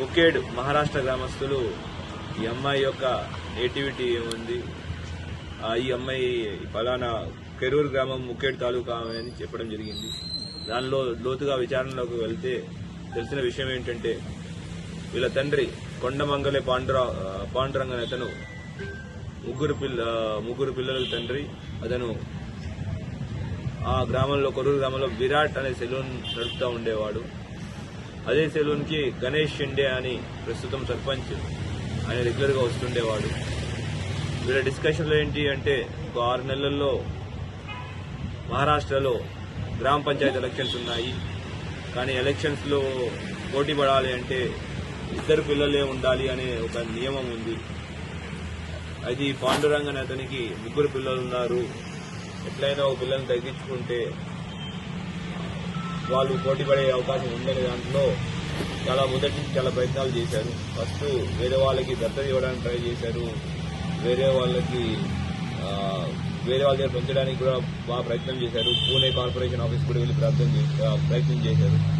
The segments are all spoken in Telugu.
ముఖేడ్ మహారాష్ట్ర గ్రామస్తులు ఈ అమ్మాయి యొక్క నేటివిటీ ఏముంది? ఈ అమ్మాయి ఫలానా కెరూరు గ్రామం ముఖేడ్ తాలూకా అని చెప్పడం జరిగింది. దానిలో లోతుగా విచారణలోకి వెళ్తే తెలిసిన విషయం ఏంటంటే వీళ్ళ తండ్రి కొండమంగళి పాండురా పాండురంగన్ అతను ముగ్గురు పిల్ల ముగ్గురు పిల్లల తండ్రి. అతను ఆ గ్రామంలో కొరూరు గ్రామంలో విరాట్ అనే సెలూన్ నడుపుతూ ఉండేవాడు. అదే సెలూన్కి గణేష్ షిండే అని ప్రస్తుతం సర్పంచ్ ఆయన రెగ్యులర్గా వస్తుండేవాడు. వీళ్ళ డిస్కషన్లో ఏంటి అంటే ఒక ఆరు నెలల్లో మహారాష్ట్రలో గ్రామ పంచాయతీ ఎలక్షన్స్ ఉన్నాయి. కానీ ఎలక్షన్స్లో పోటీ పడాలి అంటే ఇద్దరు పిల్లలే ఉండాలి అనే ఒక నియమం ఉంది. అది పాండురంగన్ అతనికి ముగ్గురు పిల్లలు ఉన్నారు ఎట్లయినా ఒక పిల్లల్ని తగ్గించుకుంటే వాళ్ళు పోటీ పడే అవకాశం ఉందనే దాంట్లో చాలా మొదటి నుంచి చాలా ప్రయత్నాలు చేశారు. ఫస్ట్ వేరే వాళ్ళకి దత్తత ఇవ్వడానికి ట్రై చేశారు. వేరే వాళ్ళకి వేరే వాళ్ళ దగ్గర పెంచడానికి కూడా బాగా ప్రయత్నం చేశారు. పూణే కార్పొరేషన్ ఆఫీస్ కూడా వెళ్ళి ప్రయత్నం చే- ప్రయత్నం చేశారు.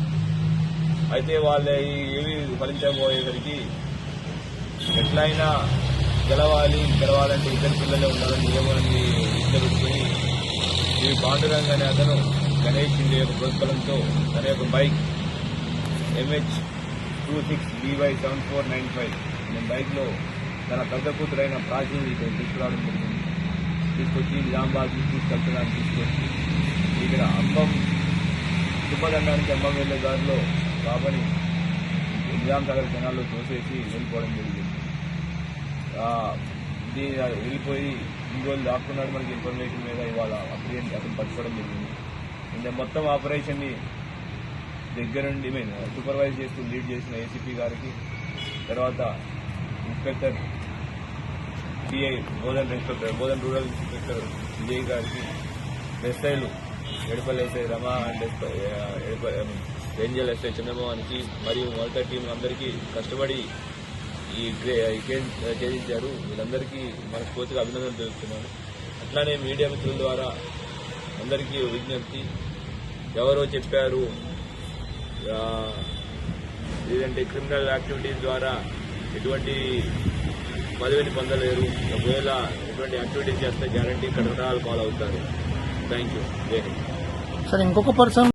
అయితే వాళ్ళ ఏవి ఫలించబోయేసరికి ఎట్లయినా గెలవాలి గెలవాలంటే ఇద్దరు పిల్లలే ఉండాలని నియమాన్ని పెట్టుకుని ఈ పాండురంగ అనే అతను గణేష్ షిండే యొక్క ప్రోత్బలంతో తన యొక్క bike MH two six BY seven four nine five అనే బైక్లో తన పెద్ద కూతురైన ప్రాచీని ఇక్కడ తీసుకురావడం జరిగింది. తీసుకొచ్చి నిజామాబాద్ తీసుకెళ్తున్నాను తీసుకొచ్చి ఇక్కడ అంబం తుప్పదండానికి అంబం వెళ్ళే దారిలో బాబని నిజాం నగర్ జనాల్లో తోసేసి వెళ్ళిపోవడం జరిగింది. వెళ్ళిపోయి ఇంకోళ్ళు దాక్కున్నాడు మనకి ఇన్ఫర్మేషన్ మీద ఇవాళ అప్పుడు అతను పట్టుకోవడం జరిగింది. అంటే మొత్తం ఆపరేషన్ని దగ్గరుండి మేము సూపర్వైజ్ చేస్తూ లీడ్ చేసిన ఏసీపీ గారికి తర్వాత inspector DI Bodhan inspector Bodhan rural inspector Vijay గారికి ఎస్ఐలు Edapalli SI Rama and SI, Angel SI చంద్రమోహన్కి మరియు మొదట టీం అందరికీ కష్టపడి ఈ గ్రే- ఈ కేసు ఛేదించారు వీళ్ళందరికీ మనస్ఫూర్తిగా అభినందనలు తెలుపుతున్నాను. అట్లానే మీడియా మిత్రుల ద్వారా అందరికీ విజ్ఞప్తి. ఎవరో చెప్పారు లేదంటే క్రిమినల్ యాక్టివిటీస్ ద్వారా ఎటువంటి పదవిని పొందలేరు. ఒకవేళ ఎటువంటి యాక్టివిటీస్ చేస్తే గ్యారంటీ కాల్ అవుతారు థ్యాంక్ యూ సార్ ఇంకొక పర్సన్